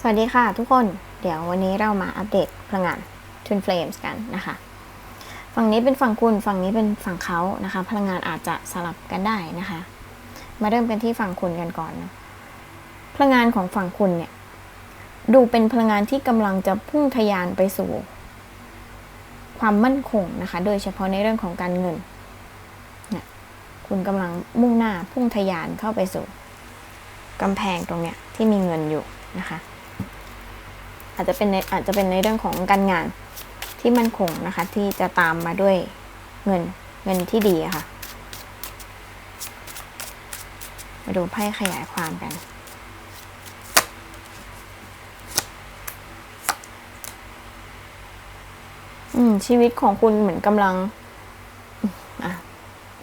สวัสดีค่ะทุกคน เดี๋ยววันนี้เรามาอัปเดตพลังงาน Twin Flames กันนะคะ ฝั่งนี้เป็นฝั่งคุณ ฝั่งนี้เป็นฝั่งเขานะคะ พลังงานอาจจะสลับกันได้นะคะ มาเริ่มกันที่ฝั่งคุณกันก่อนนะพลังงานของฝั่งคุณเนี่ย ดูเป็นพลังงานที่กำลังจะพุ่งทะยานไปสู่ ความมั่นคงนะคะ โดยเฉพาะในเรื่องของการเงินนี่ยคุณกำลังมุ่งหน้าพุ่งทะยานเข้าไปสู่กำแพงตรงเนี้ยที่มีเงินอยู่นะคะ อาจจะเป็นในอาจจะเป็นในเรื่องของการงานที่มั่นคงนะคะ ที่จะตามมาด้วยเงินเงินที่ดีค่ะ มาดูไพ่ขยายความกันอืมชีวิตของคุณเหมือนกำลังอะ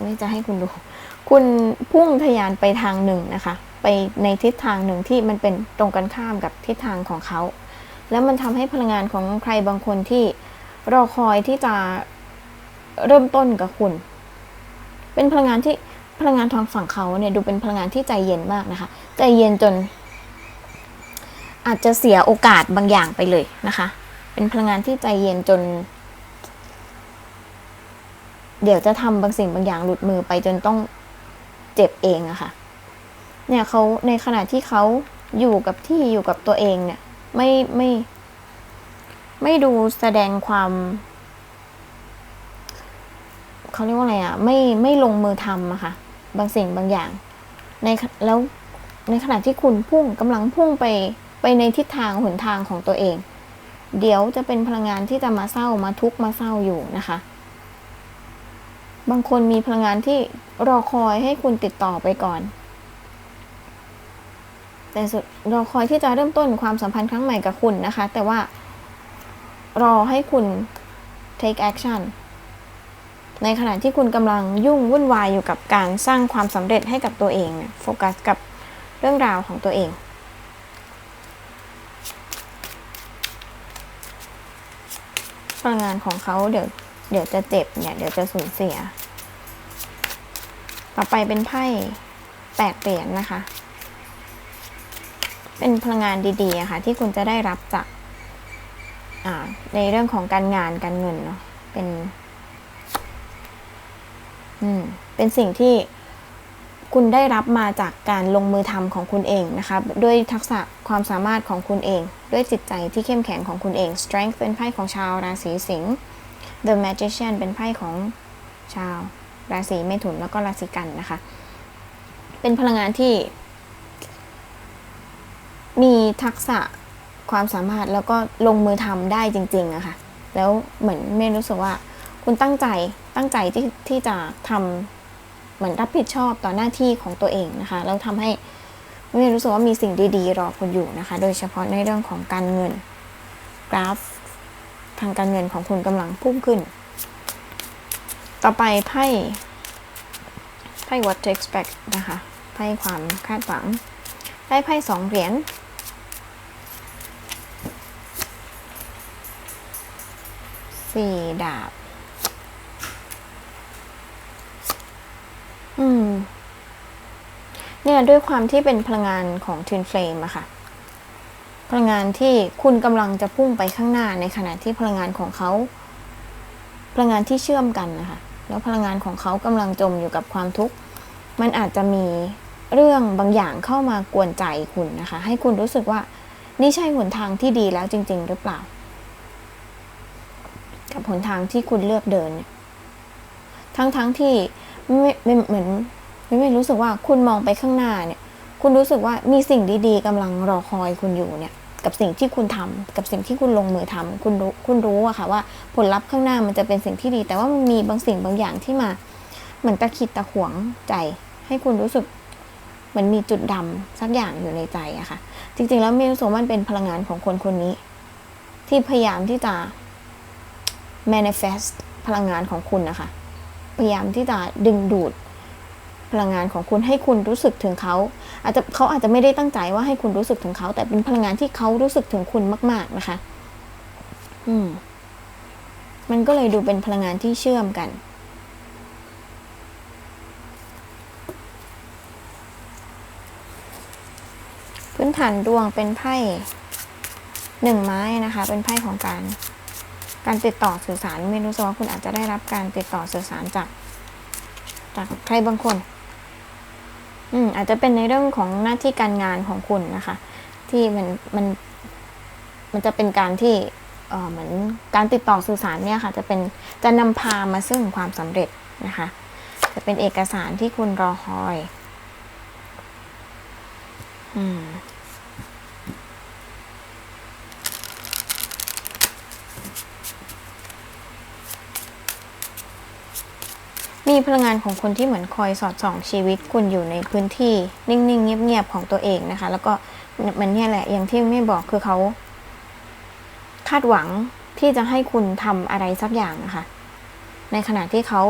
นี่จะให้คุณดู คุณพุ่งทะยานไปทางหนึ่งนะคะ ไปในทิศทางหนึ่งที่มันเป็นตรงกันข้ามกับทิศทางของเขา แล้วมันทำให้พลังงานของใครบางคนที่รอคอยที่จะเริ่มต้นกับคุณ เป็นพลังงานที่พลังงานทางฝั่งเขาเนี่ยดูเป็นพลังงานที่ใจเย็นมากนะคะ ใจเย็นจน อาจจะเสียโอกาสบางอย่างไปเลยนะคะ เป็นพลังงานที่ใจเย็นจน เดี๋ยวจะทำบางสิ่งบางอย่างหลุดมือไปจนต้องเจ็บเองอะค่ะ เนี่ยเขาในขณะที่เขาอยู่กับที่อยู่กับตัวเองเนี่ย ไม่ไม่ ไม่ดูแสดงความเขาเรียกว่าอะไรอะไม่ไม่ลงมือทำอะค่ะ บางสิ่งบางอย่าง ในแล้วในขณะที่คุณพุ่งกำลังพุ่งไปไปในทิศทางหนทางของตัวเอง เดี๋ยวจะเป็นพลังงานที่จะมาเศร้ามาทุกข์มาเศร้าอยู่นะคะ บางคนมีพลังงานที่รอคอยให้คุณติดต่อไปก่อน แต่สุดรอคอยที่จะเริ่มต้นความสัมพันธ์ครั้งใหม่กับคุณนะคะ แต่ว่ารอให้คุณ take action ในขณะที่คุณกำลังยุ่งวุ่นวายอยู่กับการสร้างความสำเร็จให้กับตัวเองเนี่ยโฟกัสกับเรื่องราวของตัวเองพลังงานของเขาเดี๋ยวเดี๋ยวจะเจ็บเนี่ย เดี๋ยวจะสูญเสีย ต่อไปเป็นไพ่แปดเหรียญนะคะ เป็นพลังงานดีๆอะค่ะที่คุณจะได้รับจากในเรื่องของการงานการเงินเนาะเป็นอืมเป็นสิ่งที่คุณได้รับมาจากการลงมือทำของคุณเองนะคะด้วยทักษะความสามารถของคุณเอง ด้วยจิตใจที่เข้มแข็งของคุณเอง strength เป็นไพ่ของชาวราศีสิงห์ the magician เป็นไพ่ของชาวราศีเมถุนแล้วก็ราศีกันนะคะ เป็นพลังงานที่ มีทักษะความสามารถแล้วก็ลงมือทำได้จริงๆอะคะ่ะ แล้วเหมือนเมย์รู้สึกว่า คุณตั้งใจตั้งใจที่ที่จะทำเหมือนรับผิดชอบต่อหน้าที่ของตัวเองนะคะ แล้วทำให้เมย์รู้สึกว่ามีสิ่งดีๆ รอคุณอยู่นะคะ โดยเฉพาะในเรื่องของการเงินกราฟ ทางการเงินของคุณกำลังพุ่งขึ้น ต่อไปไพ่ไพ่ what to expect นะคะไพ่ความคาดหวัง ได้ไพ่สองเหรียญ สี่ดาบ อืม เนี่ยด้วยความที่เป็นพลังงานของ Twin Flame อะค่ะ พลังงานที่คุณกำลังจะพุ่งไปข้างหน้าในขณะที่พลังงานของเขา พลังงานที่เชื่อมกันนะคะ แล้วพลังงานของเขากำลังจมอยู่กับความทุกข์ มันอาจจะมีเรื่องบางอย่างเข้ามากวนใจคุณนะคะ ให้คุณรู้สึกว่า นี่ใช่หนทางที่ดีแล้วจริง ๆ หรือเปล่า กับหนทางที่คุณเลือกเดินเนี่ยทั้งๆทที่ไม่ไม่เหมือนไม่ไม่รู้สึกว่าคุณมองไปข้างหน้าเนี่ย คุณรู้สึกว่ามีสิ่งดีๆกำลังรอคอยคุณอยู่เนี่ย กับสิ่งที่คุณทำกับสิ่งที่คุณลงมือทำคุณรู้คุณรู้อะค่ะว่าผลลัพธ์ข้างหน้ามันจะเป็นสิ่งที่ดี แต่ว่ามันมีบางสิ่งบางอย่างที่มาเหมือนตะขิดตะขวงใจ ให้คุณรู้สึกมือนมีจุดดำสักอย่างอยู่ในใจอะค่ะ จริงๆแล้วเมรู้สึกมันเป็นพลังงานของคนคนนี้ ที่พยายามที่จะ manifest พลังงานของคุณนะคะ พยายามที่จะดึงดูดพลังงานของคุณให้คุณรู้สึกถึงเขา อาจจะเขาอาจจะไม่ได้ตั้งใจว่าให้คุณรู้สึกถึงเขา แต่เป็นพลังงานที่เขารู้สึกถึงคุณมาก ๆนะคะ อืม มันก็เลยดูเป็นพลังงานที่เชื่อมกัน พื้นฐานดวงเป็นไพ่หนึ่งไม้นะคะ เป็นไพ่ของการ การติดต่อสื่อสารไม่รู้สึกว่าคุณอาจจะได้รับการติดต่อสื่อสารจาก จากใครบางคน อืมอาจจะเป็นในเรื่องของหน้าที่การงานของคุณนะคะ ที่มันมันมันจะเป็นการที่เออเหมือนการติดต่อสื่อสารเนี่ยค่ะ จะเป็นจะนำพามาซึ่งความสำเร็จนะคะ จะเป็นเอกสารที่คุณรอคอย อืม มีพลังงานของคนที่เหมือนคอยสอดส่องชีวิตคุณอยู่ในพื้นที่ นิ่งๆ เงียบๆ ของตัวเองนะคะ แล้วก็มันเนี่ยแหละอย่างที่ไม่บอกคือเขาคาดหวังที่จะให้คุณทำอะไรสักอย่างนะคะ ในขณะที่เขา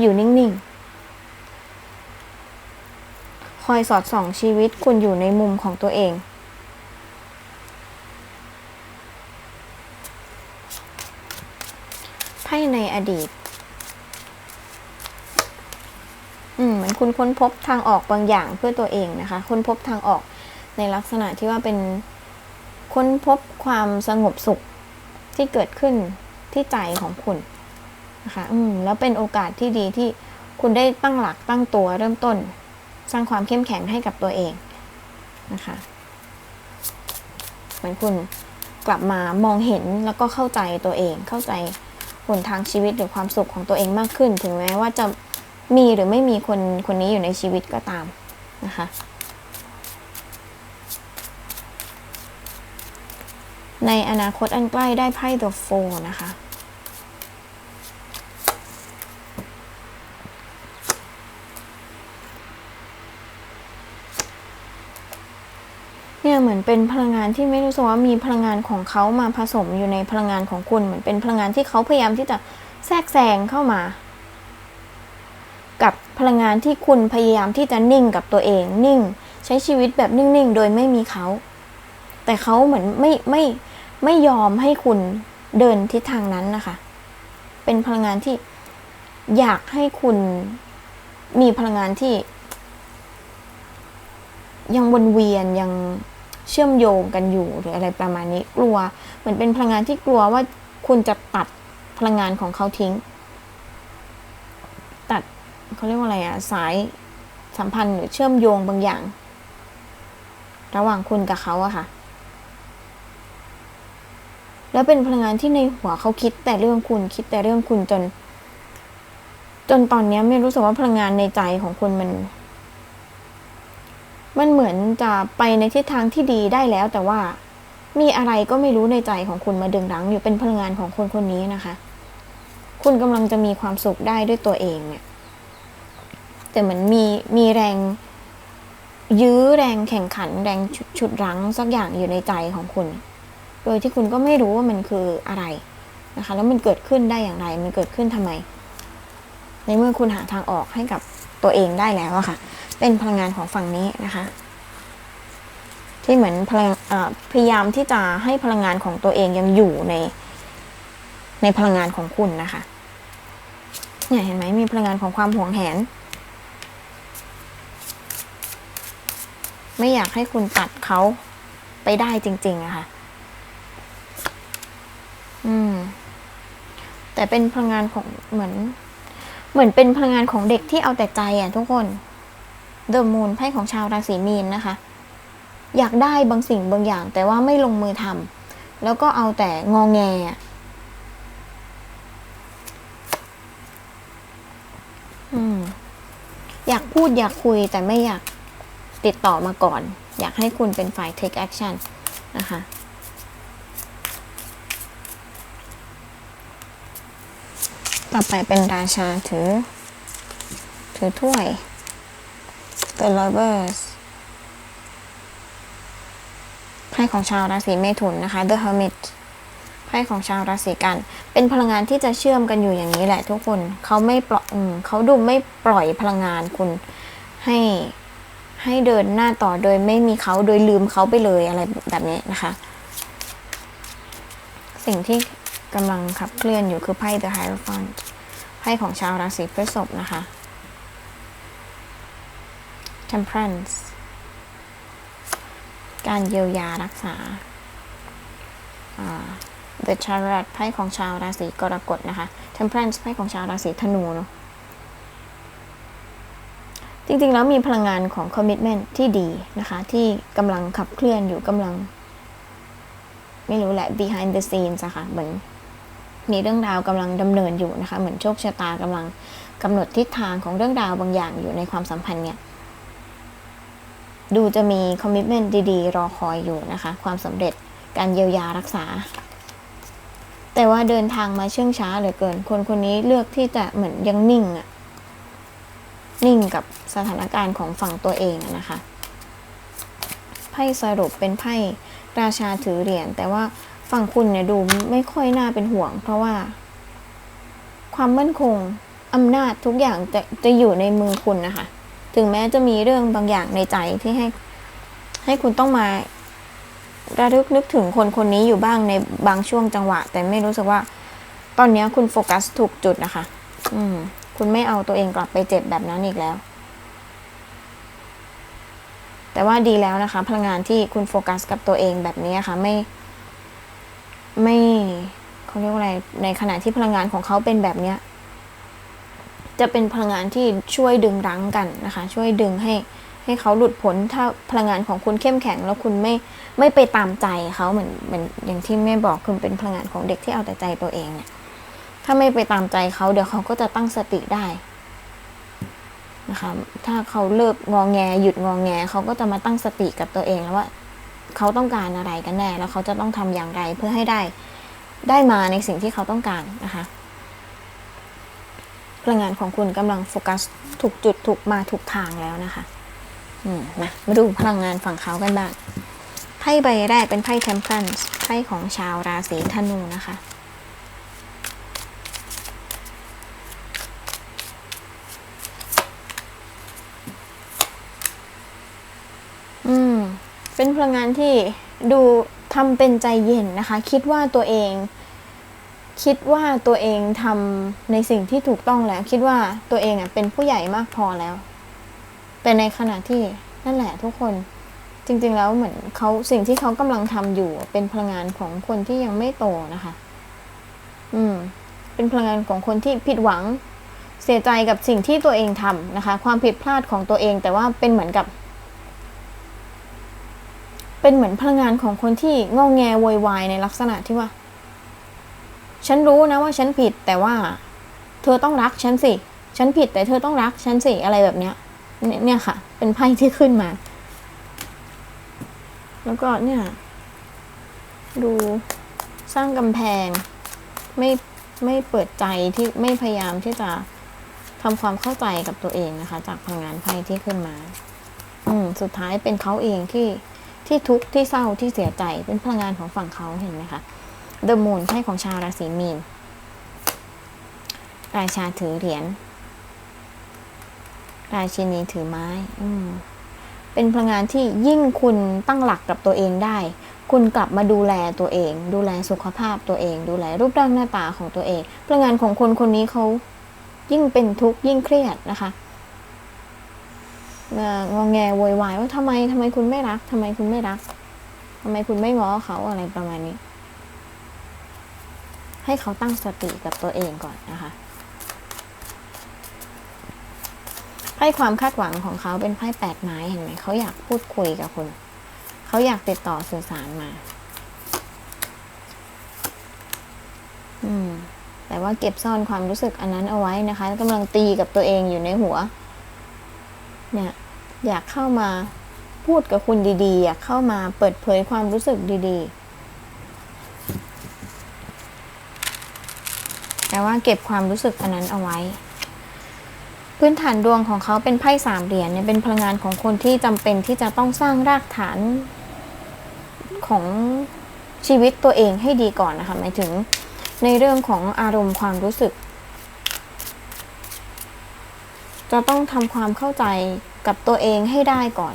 อยู่นิ่งๆ คอยสอดส่องชีวิตคุณอยู่ในมุมของตัวเอง ไพ่ในอดีต อืมเหมือนคุณค้นพบทางออกบางอย่างเพื่อตัวเองนะคะ ค้นพบทางออกในลักษณะที่ว่าเป็นค้นพบความสงบสุขที่เกิดขึ้นที่ใจของคุณนะคะอืมแล้วเป็นโอกาสที่ดีที่คุณได้ตั้งหลักตั้งตัวเริ่มต้น สร้างความเข้มแข็งให้กับตัวเองนะคะเหมือนคุณกลับมามองเห็นแล้วก็เข้าใจตัวเองเข้าใจ ผลทางชีวิตหรือความสุขของตัวเองมากขึ้น ถึงแม้ว่าจะมีหรือไม่มีคนคนนี้อยู่ในชีวิตก็ตามนะคะในอนาคตอันใกล้ได้ไพ่ The Four นะคะ เป็นพลังงานที่ไม่รู้สึกว่ามีพลังงานของเขามาผสมอยู่ในพลังงานของคุณเหมือนเป็นพลังงานที่เขาพยายามที่จะแทรกแซงเข้ามา กับพลังงานที่คุณพยายามที่จะนิ่งกับตัวเอง นิ่ง ใช้ชีวิตแบบนิ่งๆ โดยไม่มีเขา แต่เขาเหมือนไม่ไม่ไม่ยอมให้คุณเดินทิศทางนั้นนะคะ เป็นพลังงานที่อยากให้คุณมีพลังงานที่ยังวนเวียนยัง เชื่อมโยงกันอยู่หรืออะไรประมาณนี้กลัว เหมือนเป็นพลังงานที่กลัวว่าคุณจะตัดพลังงานของเขาทิ้ง ตัดเขาเรียกว่าอะไรอะสายสัมพันธ์หรือเชื่อมโยงบางอย่าง ระหว่างคุณกับเขาอะค่ะ แล้วเป็นพลังงานที่ในหัวเขาคิดแต่เรื่องคุณคิดแต่เรื่องคุณจน จนตอนนี้ไม่รู้สึกว่าพลังงานในใจของคุณมัน มันเหมือนจะไปในทิศทางที่ดีได้แล้ว แต่ว่ามีอะไรก็ไม่รู้ในใจของคุณมาดึงรั้งอยู่เป็นพลังงานของคนคนนี้นะคะ คุณกำลังจะมีความสุขได้ด้วยตัวเองเนี่ย แต่เหมือนมีมีแรง ยื้อแรงแข่งขัน แรงฉุดฉุดรั้งสักอย่างอยู่ในใจของคุณ โดยที่คุณก็ไม่รู้ว่ามันคืออะไรนะคะ แล้วมันเกิดขึ้นได้อย่างไร มันเกิดขึ้นทำไม ในเมื่อคุณหาทางออกให้กับ ตัวเองได้แล้วอะค่ะ เป็นพลังงานของฝั่งนี้นะคะ ที่เหมือนพลังพยายามที่จะให้พลังงานของตัวเองยังอยู่ใน ในพลังงานของคุณนะคะเนี่ยเห็นไหมมีพลังงานของความหวงแหน ไม่อยากให้คุณตัดเขาไปได้จริง ๆอะค่ะ อืม แต่เป็นพลังงานของเหมือน เหมือนเป็นพลังงานของเด็กที่เอาแต่ใจอะทุกคนเดอะมูนไพ่ของชาวราศีมีนนะคะ อยากได้บางสิ่งบางอย่าง แต่ว่าไม่ลงมือทำแล้วก็เอาแต่งองแงอะอืมอยากพูดอยากคุยแต่ไม่อยากติดต่อมาก่อน อยากให้คุณเป็นฝ่าย take action นะคะ ต่อไปเป็นราชาถือ ถือถ้วย The Lovers ไพ่ของชาวราศีเมถุนนะคะ The Hermit ไพ่ของชาวราศีกัน เป็นพลังงานที่จะเชื่อมกันอยู่อย่างนี้แหละทุกคนเขาไม่ปล่อยเขาดูไม่ปล่อยพลังงานคุณให้ให้เดินหน้าต่อโดยไม่มีเขาโดยลืมเขาไปเลยอะไรแบบนี้นะคะ สิ่งที่ กำลังขับเคลื่อนอยู่คือไพ่ The Hierophant ไพ่ของชาวราศีพฤษภนะคะ Temperance การเยียวยารักษา The Chariot ไพ่ของชาวราศีกรกฎนะคะ Temperance ไพ่ของชาวราศีธนูเนาะจริงๆ แล้วมีพลังงานของ commitment ที่ดีนะคะ ที่กำลังขับเคลื่อนอยู่กำลัง ไม่รู้แหละ behind the scenes อะคะ่ะเหมือน มีเรื่องราวกำลังดำเนินอยู่นะคะ เหมือนโชคชะตากำลังกำหนดทิศทางของเรื่องราวบางอย่างอยู่ในความสัมพันธ์เนี่ยดูจะมีคอมมิชเมนต์ดีๆ รอคอยอยู่นะคะ ความสำเร็จการเยียวยารักษา แต่ว่าเดินทางมาเชื่องช้าเหลือเกิน คนคนนี้เลือกที่จะเหมือนยังนิ่งอะนิ่งกับสถานการณ์ของฝั่งตัวเองนะคะไพ่สรุปเป็นไพ่ราชาถือเหรียญแต่ว่า ฝั่งคุณเนี่ยดูไม่ค่อยน่าเป็นห่วง เพราะว่า ความมั่นคงอำนาจทุกอย่างจะจะอยู่ในมือคุณนะคะ ถึงแม้จะมีเรื่องบางอย่างในใจที่ให้ ให้คุณต้องมาระลึกนึกถึงคนคนนี้อยู่บ้างในบางช่วงจังหวะ แต่ไม่รู้สึกว่า ตอนนี้คุณโฟกัสถูกจุดนะคะ อืม คุณไม่เอาตัวเองกลับไปเจ็บแบบนั้นอีกแล้ว แต่ว่าดีแล้วนะคะ พลังงานที่คุณโฟกัสกับตัวเองแบบนี้ค่ะ ไม่ ไม่เขาเรียกว่าอะไรในขณะที่พลังงานของเขาเป็นแบบเนี้ยจะเป็นพลังงานที่ช่วยดึงรั้งกันนะคะ ช่วยดึงให้ให้เขาหลุดพ้นถ้าพลังงานของคุณเข้มแข็ง แล้วคุณไม่ไม่ไปตามใจเขาเหมือนเหมือนอย่างที่แม่บอกคุณเป็นพลังงานของเด็กที่เอาแต่ใจตัวเองเนี่ยถ้าไม่ไปตามใจเขาเดี๋ยวเขาก็จะตั้งสติได้นะคะถ้าเขาเลิกงองแงหยุดงองแงเขาก็จะมาตั้งสติกับตัวเองแล้วว่า เขาต้องการอะไรกันแน่ แล้วเขาจะต้องทำอย่างไรเพื่อให้ได้ได้มาในสิ่งที่เขาต้องการนะคะพลังงานของคุณกำลังโฟกัสถูกจุดถูกมาถูกทางแล้วนะคะอืมมามาดูพลังงานฝั่งเขากันบ้างไพ่ใบแรกเป็นไพ่เทมเพลนไพ่ของชาวราศีธนูนะคะ อืม เป็นพลังงานที่ดูทำเป็นใจเย็นนะคะ คิดว่าตัวเอง คิดว่าตัวเองทำในสิ่งที่ถูกต้องแล้ว คิดว่าตัวเองอะเป็นผู้ใหญ่มากพอแล้วแต่ในขณะที่นั่นแหละทุกคนจริงๆแล้วเหมือนเขาสิ่งที่เขากำลังทำอยู่ เป็นพลังงานของคนที่ยังไม่โตนะคะ อืม เป็นพลังงานของคนที่ผิดหวัง เสียใจกับสิ่งที่ตัวเองทำนะคะ ความผิดพลาดของตัวเอง แต่ว่าเป็นเหมือนกับ เป็นเหมือนพลังงานของคนที่งองแงโวยวายในลักษณะที่ว่า ฉันรู้นะว่าฉันผิดแต่ว่า เธอต้องรักฉันสิ ฉันผิดแต่เธอต้องรักฉันสิอะไรแบบเนี้ย เนี่ยค่ะ เป็นไพ่ที่ขึ้นมา แล้วก็เนี่ย ดูสร้างกำแพง ไม่ไม่เปิดใจที่ไม่พยายามที่จะทำความเข้าใจกับตัวเองนะคะ จากพลังงานไพ่ที่ขึ้นมา อืม สุดท้ายเป็นเขาเองที่ ที่ทุกข์ที่เศร้าที่เสียใจเป็นพลังงานของฝั่งเขาเห็นไหมคะ The Moon ไพ่ของชาวราศีมีนราชาถือเหรียญราชินีถือไม้ อืมเป็นพลังงานที่ยิ่งคุณตั้งหลักกับตัวเองได้ คุณกลับมาดูแลตัวเอง ดูแลสุขภาพตัวเอง ดูแลรูปร่างหน้าตาของตัวเอง พลังงานของคนคนนี้เขายิ่งเป็นทุกข์ยิ่งเครียดนะคะ งองแงโวยวายว่าทำไมทำไมคุณไม่รักทำไมคุณไม่รักทำไมคุณไม่ง้อเขาอะไรประมาณนี้ ให้เขาตั้งสติกับตัวเองก่อนนะคะไพ่ความคาดหวังของเขาเป็นไพ่แปดไม้เห็นไหมเขาอยากพูดคุยกับคุณ เขาอยากติดต่อสื่อสารมา อืมแต่ว่าเก็บซ่อนความรู้สึกอันนั้นเอาไว้นะคะกำลังตีกับตัวเองอยู่ในหัว เนี่ยอยากเข้ามาพูดกับคุณดีๆ อยากเข้ามาเปิดเผยความรู้สึกดีๆ แต่ว่าเก็บความรู้สึกอันนั้นเอาไว้ พื้นฐานดวงของเขาเป็นไพ่สามเหรียญเนี่ยเป็นพลังงานของคนที่จำเป็นที่จะต้องสร้างรากฐานของชีวิตตัวเองให้ดีก่อนนะคะหมายถึงในเรื่องของอารมณ์ความรู้สึก จะต้องทำความเข้าใจกับตัวเองให้ได้ก่อน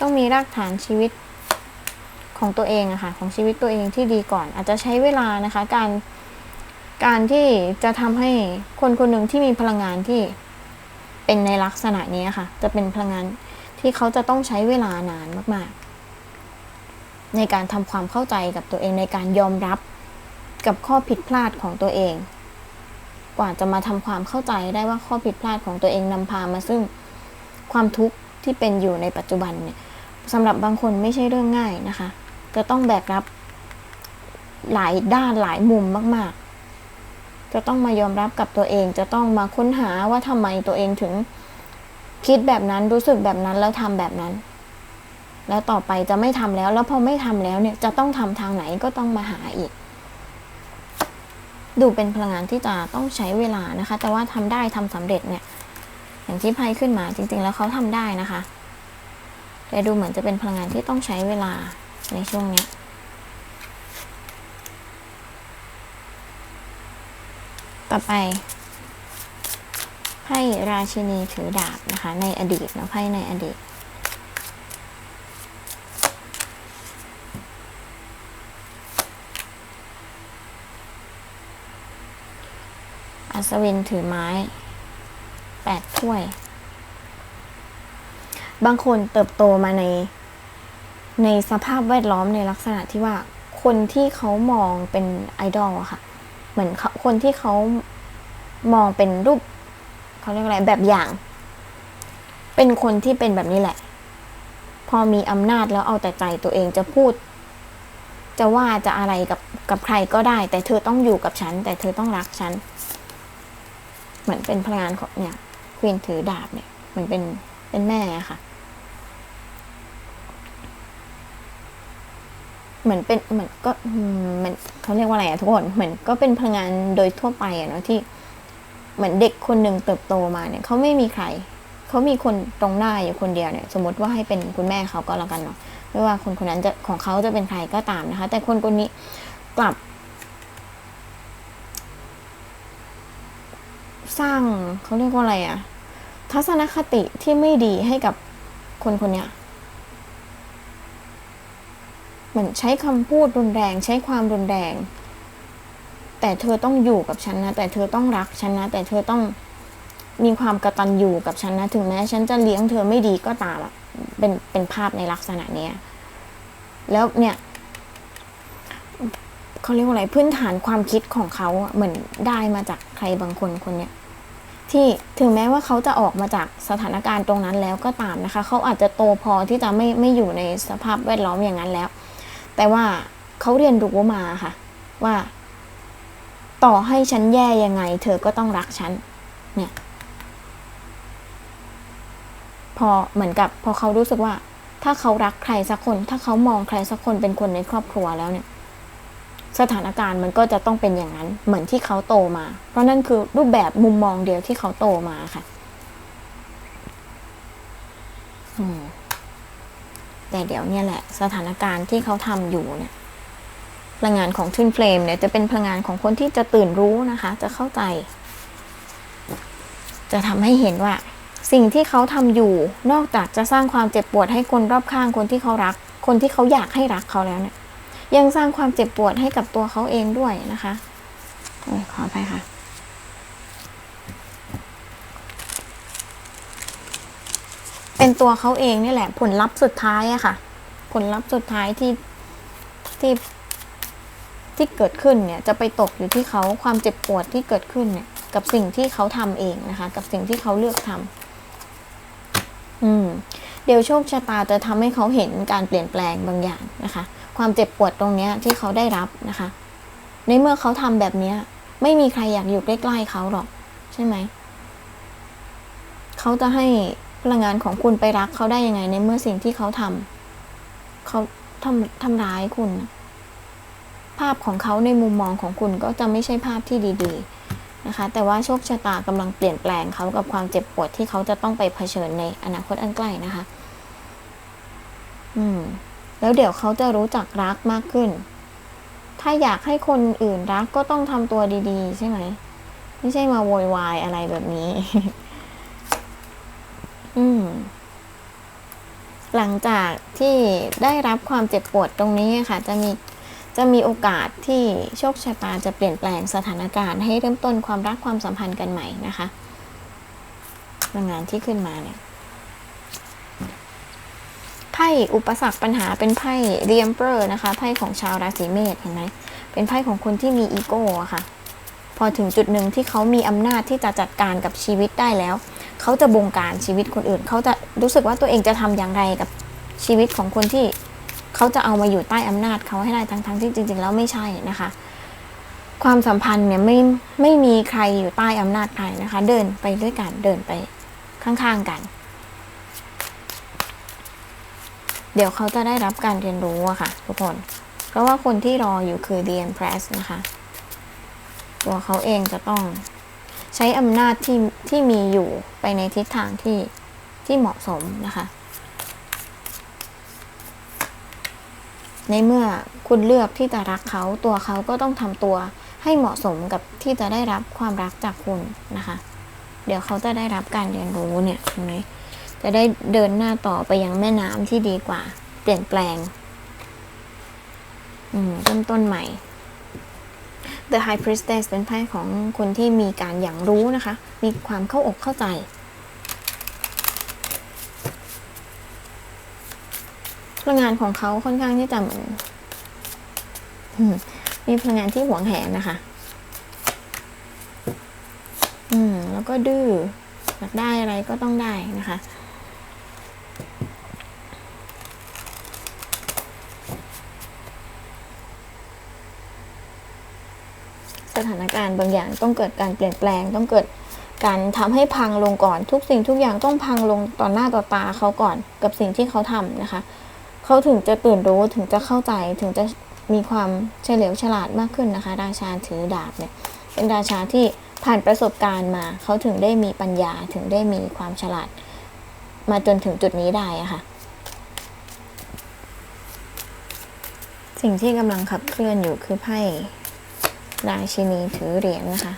ต้องมีรากฐานชีวิตของตัวเองอะค่ะของชีวิตตัวเองที่ดีก่อน อาจจะใช้เวลานะคะ การการที่จะทำให้คนคนหนึ่งที่มีพลังงานที่เป็นในลักษณะนี้ค่ะ จะเป็นพลังงานที่เขาจะต้องใช้เวลานานมากๆ ในการทำความเข้าใจกับตัวเองในการยอมรับกับข้อผิดพลาดของตัวเอง กว่าจะมาทำความเข้าใจได้ว่าข้อผิดพลาดของตัวเองนำพามาซึ่งความทุกข์ที่เป็นอยู่ในปัจจุบันเนี่ยสำหรับบางคนไม่ใช่เรื่องง่ายนะคะ จะต้องแบกรับหลายด้านหลายมุมมาก ๆ จะต้องมายอมรับกับตัวเอง จะต้องมาค้นหาว่าทำไมตัวเองถึงคิดแบบนั้นรู้สึกแบบนั้นแล้วทำแบบนั้น แล้วต่อไปจะไม่ทำแล้ว แล้วพอไม่ทำแล้วเนี่ยจะต้องทำทางไหนก็ต้องมาหาอีก ดูเป็นพลังงานที่จะต้องใช้เวลานะคะ แต่ว่าทำได้ทำสำเร็จเนี่ย อย่างที่ไพ่ขึ้นมาจริง ๆ แล้วเขาทำได้นะคะ แต่ดูเหมือนจะเป็นพลังงานที่ต้องใช้เวลาในช่วงนี้ต่อไปไพ่ราชินีถือดาบนะคะ ในอดีตนะไพ่ในอดีต อัศวินถือไม้แปดถ้วย บางคนเติบโตมาใน ในสภาพแวดล้อมในลักษณะที่ว่าคนที่เขามองเป็นไอดอลอะค่ะ เหมือนเขาคนที่เขามองเป็นรูปเขาเรียกอะไรแบบอย่าง เป็นคนที่เป็นแบบนี้แหละ พอมีอำนาจแล้วเอาแต่ใจตัวเองจะพูด จะว่าจะอะไรกับกับใครก็ได้ แต่เธอต้องอยู่กับฉัน แต่เธอต้องรักฉัน เหมือนเป็นพลังงานของเนี่ยควีนถือดาบเนี่ยเหมือนเป็นเป็นแม่อะค่ะ เหมือนเป็นเหมือนก็อืมมันเขาเรียกว่าอะไรอะทุกคนเหมือนก็เป็นพลังงานโดยทั่วไปอะเนาะที่เหมือนเด็กคนหนึ่งเติบโตมาเนี่ยเขาไม่มีใครเขามีคนตรงหน้าอยู่คนเดียวเนี่ย สมมติว่าให้เป็นคุณแม่เขาก็แล้วกันเนาะไม่ว่าคนคนนั้นจะของเขาจะเป็นใครก็ตามนะคะ แต่คนคนนี้กลับ สร้างเขาเรียกว่าอะไรอะทัศนคติที่ไม่ดีให้กับคนคนเนี้ยเหมือนใช้คำพูดรุนแรง ใช้ความรุนแรง แต่เธอต้องอยู่กับฉันนะ แต่เธอต้องรักฉันนะ แต่เธอต้องมีความกระตันอยู่กับฉันนะ ถึงแม้ฉันจะเลี้ยงเธอไม่ดีก็ตามอะเป็นเป็นภาพในลักษณะเนี้ยแล้วเนี่ยเขาเรียกว่าอะไรพื้นฐานความคิดของเขาอะเหมือนได้มาจากใครบางคนคนเนี้ย ที่ถึงแม้ว่าเขาจะออกมาจากสถานการณ์ตรงนั้นแล้วก็ตามนะคะ เขาอาจจะโตพอที่จะไม่ไม่อยู่ในสภาพแวดล้อมอย่างนั้นแล้ว แต่ว่าเขาเรียนรู้มาค่ะ ว่า ต่อให้ฉันแย่ยังไง เธอก็ต้องรักฉันเนี่ย พอเหมือนกับ พอเขารู้สึกว่า ถ้าเขารักใครสักคน ถ้าเขามองใครสักคนเป็นคนในครอบครัวแล้วเนี่ย สถานการณ์มันก็จะต้องเป็นอย่างนั้นเหมือนที่เขาโตมา เพราะนั่นคือรูปแบบมุมมองเดียวที่เขาโตมาค่ะแต่เดี๋ยวเนี่ยแหละ สถานการณ์ที่เขาทำอยู่เนี่ยพลังงานของทุนเฟลมเนี่ยจะเป็นพลังงานของคนที่จะตื่นรู้นะคะ จะเข้าใจ จะทำให้เห็นว่า สิ่งที่เขาทำอยู่ นอกจากจะสร้างความเจ็บปวดให้คนรอบข้างคนที่เขารัก คนที่เขาอยากให้รักเขาแล้วเนี่ย ยังสร้างความเจ็บปวดให้กับตัวเขาเองด้วยนะคะโอ้ยขออภัยค่ะ เป็นตัวเขาเองนี่แหละ ผลลัพธ์สุดท้ายอะค่ะ ผลลัพธ์สุดท้ายที่ที่ที่เกิดขึ้นเนี่ยจะไปตกอยู่ที่เขาความเจ็บปวดที่เกิดขึ้นเนี่ยกับสิ่งที่เขาทำเองนะคะ กับสิ่งที่เขาเลือกทำอืม เดี๋ยวโชคชะตาจะทำให้เขาเห็นการเปลี่ยนแปลงบางอย่างนะคะ ความเจ็บปวดตรงเนี้ยที่เขาได้รับนะคะ ในเมื่อเขาทำแบบเนี้ยไม่มีใครอยากอยู่ใกล้ๆเขาหรอกใช่ไหม เขาจะให้พลังงานของคุณไปรักเขาได้ยังไง ในเมื่อสิ่งที่เขาทำเขาทำทำร้ายคุณ ภาพของเขาในมุมมองของคุณก็จะไม่ใช่ภาพที่ดี ๆนะคะ แต่ว่าโชคชะตากำลังเปลี่ยนแปลงเขากับความเจ็บปวดที่เขาจะต้องไปเผชิญในอนาคตอันใกล้นะคะ อืม แล้วเดี๋ยวเขาจะรู้จักรักมากขึ้น ถ้าอยากให้คนอื่นรักก็ต้องทำตัวดีๆ ใช่ไหม ไม่ใช่มาโวยวายอะไรแบบนี้ อืม หลังจากที่ได้รับความเจ็บปวดตรงนี้ค่ะ จะมีจะมีโอกาสที่โชคชะตาจะเปลี่ยนแปลงสถานการณ์ให้เริ่มต้นความรักความสัมพันธ์กันใหม่นะคะพลังงานที่ขึ้นมาเนี่ย ไพ่อุปสรรคปัญหาเป็นไพ่เรียมเปอร์นะคะ ไพ่ของชาวราศีเมษเห็นไหม เป็นไพ่ของคนที่มีอีโก้อะค่ะ พอถึงจุดหนึ่งที่เขามีอำนาจที่จะจัดการกับชีวิตได้แล้ว เขาจะบงการชีวิตคนอื่น เขาจะรู้สึกว่าตัวเองจะทำอย่างไรกับชีวิตของคนที่เขาจะเอามาอยู่ใต้อำนาจเขาให้ได้ทั้งๆที่จริง ๆ แล้วไม่ใช่นะคะ ความสัมพันธ์เนี่ยไม่ไม่มีใครอยู่ใต้อำนาจใครนะคะ เดินไปด้วยกันเดินไปข้างๆกัน เดี๋ยวเขาจะได้รับการเรียนรู้อะค่ะ ทุกคน เพราะว่าคนที่รออยู่คือ The Empress นะคะ ตัวเขาเองจะต้องใช้อำนาจที่ที่มีอยู่ไปในทิศทางที่ที่เหมาะสมนะคะ ในเมื่อคุณเลือกที่จะรักเขาตัวเขาก็ต้องทำตัวให้เหมาะสมกับที่จะได้รับความรักจากคุณนะคะ เดี๋ยวเขาจะได้รับการเรียนรู้เนี่ยเห็นไหม จะได้เดินหน้าต่อไปยังแม่น้ำที่ดีกว่า เปลี่ยนแปลงอืมเริ่มต้นใหม่ The High Priestess เป็นไพ่ของคนที่มีการอย่างรู้นะคะ มีความเข้าอกเข้าใจ พลังงานของเขาค่อนข้างที่จะเหมือนมมีพลังงานที่หวงแหนนะคะ อืม แล้วก็ดื้ออยากได้อะไรก็ต้องได้นะคะ สถาน การณ์บางอย่าง ต้องเกิดการเปลี่ยนแปลง ต้องเกิดการทำให้พังลงก่อน ทุกสิ่งทุกอย่างต้องพังลงต่อหน้าต่อตาเขาก่อนกับสิ่งที่เขาทำนะคะเขาถึงจะตื่นรู้ถึงจะเข้าใจถึงจะมีความเฉลียวฉลาดมากขึ้นนะคะ ราชาถือดาบเนี่ยเป็นราชาที่ผ่านประสบการณ์มา เขาถึงได้มีปัญญาถึงได้มีความฉลาด มาจนถึงจุดนี้ได้อะค่ะ สิ่งที่กำลังขับเคลื่อนอยู่คือไพ่ ราชินีถือเหรียญนะคะ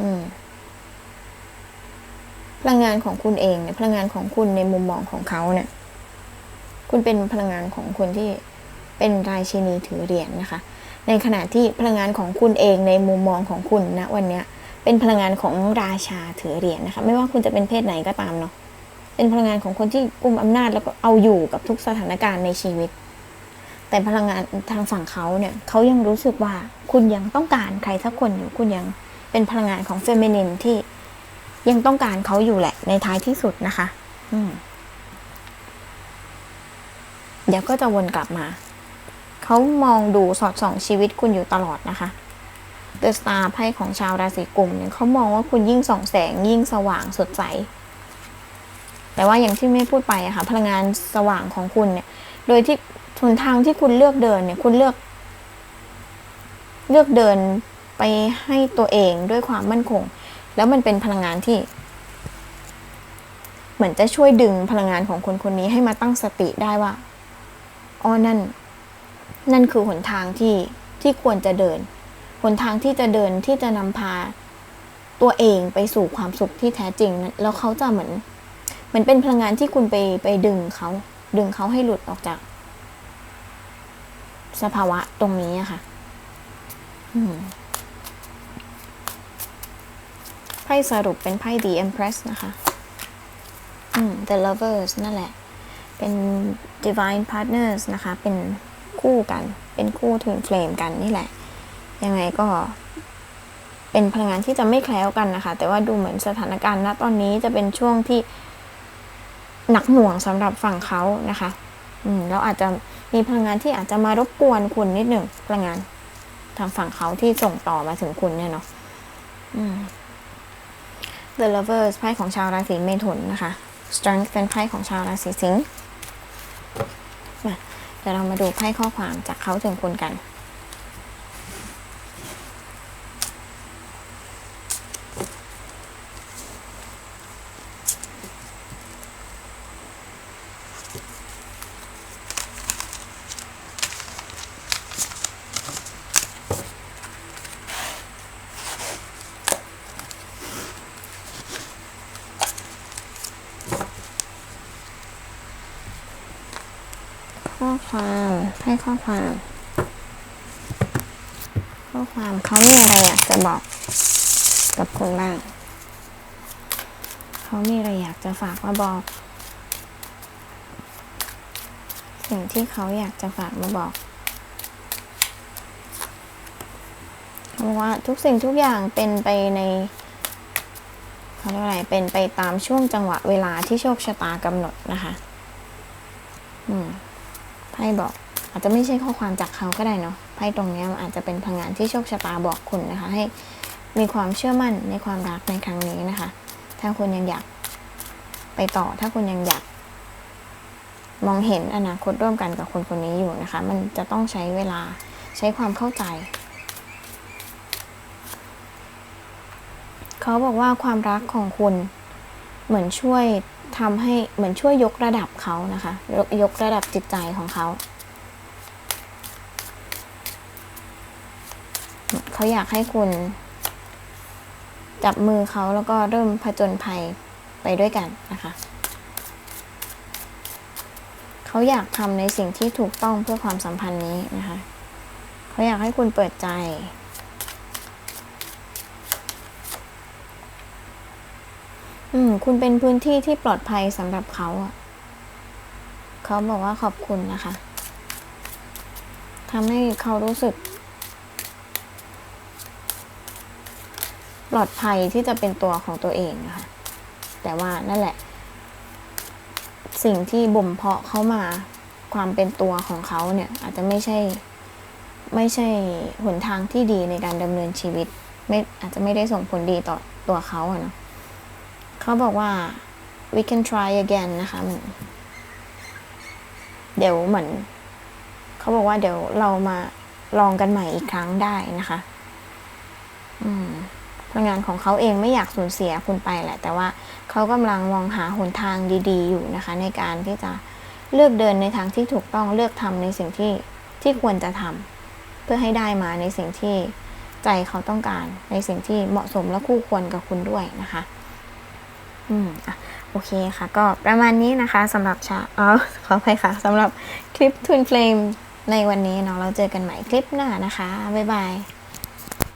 อืม พลังงานของคุณเองเนี่ย พลังงานของคุณในมุมมองของเขาเนี่ย คุณเป็นพลังงานของคนที่เป็นราชินีถือเหรียญนะคะ ในขณะที่พลังงานของคุณเองในมุมมองของคุณณวันเนี้ย เป็นพลังงานของราชาถือเหรียญนะคะ ไม่ว่าคุณจะเป็นเพศไหนก็ตามเนาะ เป็นพลังงานของคนที่กุมอำนาจแล้วก็เอาอยู่กับทุกสถานการณ์ในชีวิต แต่พลังงานทางฝั่งเขาเนี่ยเขายังรู้สึกว่าคุณยังต้องการใครสักคนอยู่คุณยังเป็นพลังงานของเฟมินินที่ยังต้องการเขาอยู่แหละในท้ายที่สุดนะคะ อืมเดี๋ยวก็จะวนกลับมา เขามองดูสอดส่องชีวิตคุณอยู่ตลอดนะคะ The Star ไพ่ของชาวราศีกุมเนี่ยเขามองว่าคุณยิ่งส่องแสงยิ่งสว่างสดใส แต่ว่าอย่างที่ไม่พูดไปอะค่ะ พลังงานสว่างของคุณเนี่ย โดยที่ หนทางที่คุณเลือกเดินเนี่ย คุณเลือก เลือกเดินไปให้ตัวเองด้วยความมั่นคง แล้วมันเป็นพลังงานที่ เหมือนจะช่วยดึงพลังงานของคนคนนี้ให้มาตั้งสติได้ว่าอ๋อนั่น นั่นคือหนทางที่ที่ควรจะเดิน หนทางที่จะเดินที่จะนำพาตัวเองไปสู่ความสุขที่แท้จริงนั้นแล้วเขาจะเหมือนเหมือนเป็นพลังงานที่คุณไปไปดึงเขา ดึงเขาให้หลุดออกจาก สภาวะตรงนี้อะค่ะไพ่สรุปเป็นไพ่ The Empress นะคะอืม The Lovers นั่นแหละ เป็น Divine Partners นะคะ เป็นคู่กัน เป็นคู่ถึงเฟลมกันนี่แหละ ยังไงก็เป็นพลังงานที่จะไม่แคล้วกันนะคะ แต่ว่าดูเหมือนสถานการณ์ณตอนนี้จะเป็นช่วงที่หนักหน่วงสำหรับฝั่งเขานะคะ อืมแล้วอาจจะ มีพลังงานที่อาจจะมารบกวนคุณนิดหนึ่งพลังงาน ทางฝั่งเขาที่ส่งต่อมาถึงคุณเนี่ยเนาะ The Lovers ไพ่ของชาวราศีเมถุนนะคะ Strength เป็นไพ่ของชาวราศีสิงห์เดี๋ยวเรามาดูไพ่ข้อความจากเขาถึงคุณกัน ข้อ ความให้ข้อความ ข้อความเขามีอะไรอยากจะบอกกับคุณบ้างเขามีอะไรอยากจะฝากมาบอก สิ่งที่เขาอยากจะฝากมาบอกเขาบอกว่าทุกสิ่งทุกอย่างเป็นไปในเขาเรียกอะไรเป็นไปตามช่วงจังหวะเวลาที่โชคชะตากำหนดนะคะ อืม ไพ่บอกอาจจะไม่ใช่ข้อความจากเขาก็ได้เนาะไพ่ตรงนี้อาจจะเป็นพลังงานที่โชคชะตาบอกคุณนะคะ ให้มีความเชื่อมั่นในความรักในครั้งนี้นะคะ ถ้าคุณยังอยากไปต่อ ถ้าคุณยังอยาก มองเห็นอนาคตร่วมกันกับคนคนนี้อยู่นะคะ มันจะต้องใช้เวลาใช้ความเข้าใจ เขาบอกว่าความรักของคุณเหมือนช่วย ทำให้เหมือนช่วยยกระดับเขานะคะยกยกระดับจิตใจของเขา เขาอยากให้คุณ จับมือเขาแล้วก็เริ่มผจญภัยไปด้วยกันนะคะ เขาอยากทำในสิ่งที่ถูกต้องเพื่อความสัมพันธ์นี้นะคะ เขาอยากให้คุณเปิดใจ อืม คุณเป็นพื้นที่ที่ปลอดภัยสำหรับเขาอะเขาบอกว่าขอบคุณนะคะทำให้เขารู้สึก ปลอดภัยที่จะเป็นตัวของตัวเองนะคะ แต่ว่านั่นแหละ สิ่งที่บ่มเพาะเขามาความเป็นตัวของเขาเนี่ย อาจจะไม่ใช่ ไม่ใช่หนทางที่ดีในการดำเนินชีวิต ไม่อาจจะไม่ได้ส่งผลดีต่อตัวเขาอะเนาะ เขาบอกว่า we can try again นะคะมันเดี๋ยวเหมือน เขาบอกว่าเดี๋ยวเรามาลองกันใหม่อีกครั้งได้นะคะ อืมพลังงานของเขาเองไม่อยากสูญเสียคุณไปแหละ แต่ว่าเขากำลังมองหาหนทางดี ๆ อยู่นะคะ ในการที่จะเลือกเดินในทางที่ถูกต้องเลือกทำในสิ่งที่ที่ควรจะทำเพื่อให้ได้มาในสิ่งที่ใจเขาต้องการในสิ่งที่เหมาะสมและคู่ควรกับคุณด้วยนะคะ อืมอะโอเคค่ะ ก็ประมาณนี้นะคะสำหรับชาอ๋อขออภัยค่ะสำหรับคลิปทุนเฟลมในวันนี้เนาะเราเจอกันใหม่คลิปหน้านะคะ บ๊ายบาย